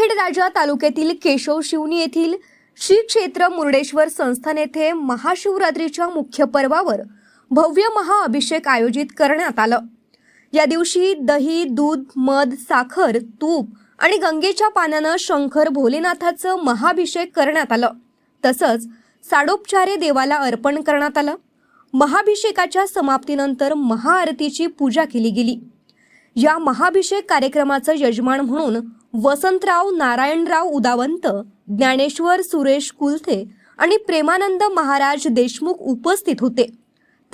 ऊर्जा तालुक्यातील केशव शिवणी येथील श्री क्षेत्र मुर्डेश्वर संस्थान येथे महाशिवरात्रीच्या मुख्य पर्वावर भव्य महाअभिषेक आयोजित करण्यात आलं. या दिवशी दही दूध मध साखर तूप आणि गंगेच्या पानानं शंकर भोलेनाथाचं महाभिषेक करण्यात आलं. तसंच साडोपचारे देवाला अर्पण करण्यात आलं. महाभिषेकाच्या समाप्तीनंतर महाआरतीची पूजा केली गेली. या महाभिषेक कार्यक्रमाचं यजमान म्हणून वसंतराव नारायणराव उदावंत ज्ञानेश्वर सुरेश कुलथे आणि प्रेमानंद महाराज देशमुख उपस्थित होते.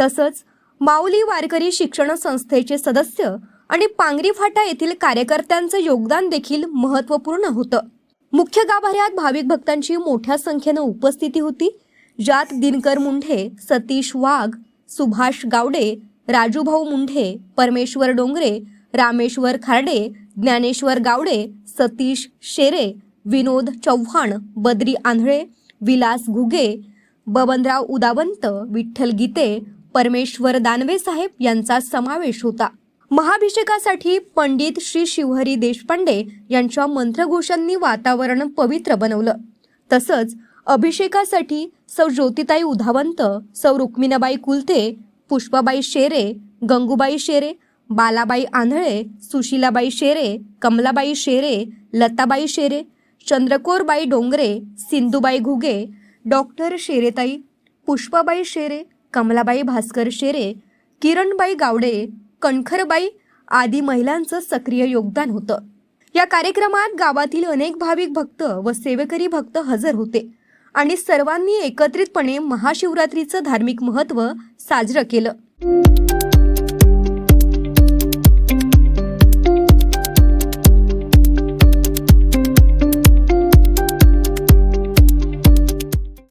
तसंच माऊली वारकरी शिक्षण संस्थेचे सदस्य आणि पांगरी फाटा येथील कार्यकर्त्यांचं योगदान देखील महत्त्वपूर्ण होतं. मुख्य गाभाऱ्यात भाविक भक्तांची मोठ्या संख्येनं उपस्थिती होती. ज्यात दिनकर मुंढे सतीश वाघ सुभाष गावडे राजूभाऊ मुंढे परमेश्वर डोंगरे रामेश्वर खार्डे ज्ञानेश्वर गावडे सतीश शेरे विनोद चव्हाण बद्री आंधळे विलास घुगे बबनराव उदावंत विठ्ठल गीते परमेश्वर दानवे साहेब यांचा समावेश होता. महाभिषेकासाठी पंडित श्री शिवहरी देशपांडे यांच्या मंत्रघोषांनी वातावरण पवित्र बनवलं. तसंच अभिषेकासाठी सौ ज्योतिताई उधावंत सौ रुक्मिणाबाई कुलते पुष्पाबाई शेरे गंगूबाई शेरे बालाबाई आंधळे सुशीलाबाई शेरे कमलाबाई शेरे लताबाई शेरे चंद्रकोरबाई डोंगरे सिंधुबाई घुगे डॉक्टर शेरेताई पुष्पाबाई शेरे कमलाबाई भास्कर शेरे किरणबाई गावडे कणखरबाई आदी महिलांचं सक्रिय योगदान होतं. या कार्यक्रमात गावातील अनेक भाविक भक्त व सेवेकरी भक्त हजर होते आणि सर्वांनी एकत्रितपणे महाशिवरात्रीचं धार्मिक महत्त्व साजरं केलं.